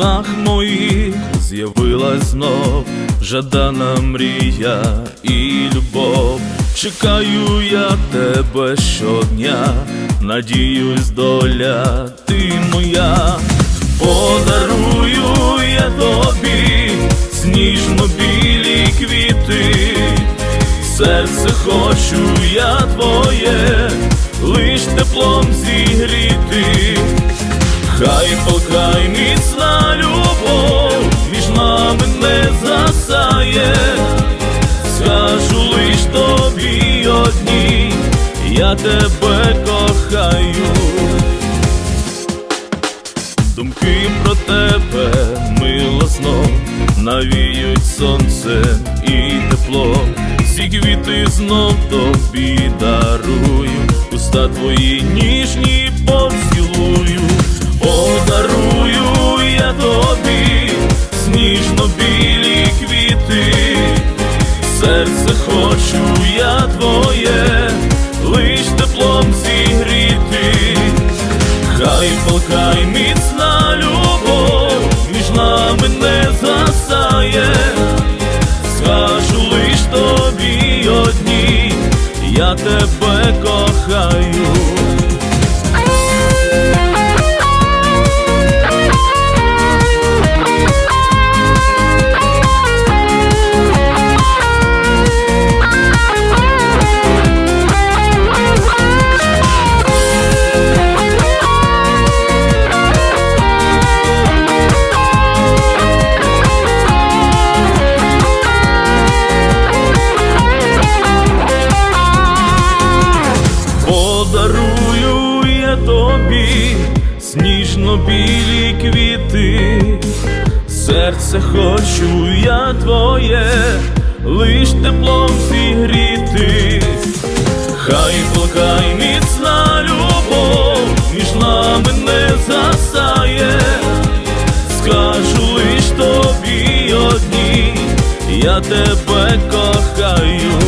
снах моїх з'явилась знов жадана мрія і любов. Чекаю я тебе щодня, надіюсь, доля ти моя, подарую я тобі сніжно-білі квіти, серце хочу я твоє, лиш теплом зігріти. Хай полкай міцна любов, між нами не засає, скажу лиш тобі одній, я тебе кохаю. Думки про тебе мило знов навіють сонце і тепло. Всі квіти знов тобі дарую, уста твої ніжні серце хочу я твоє, лиш теплом зігріти. Хай полкай міцна любов, між нами не засає, скажу лиш тобі одній, я тебе кохаю. Сніжно-білі квіти, серце хочу я твоє, лиш теплом зігріти, хай полкай міцна любов, між нами не засає, скажу лиш тобі одній, я тебе кохаю.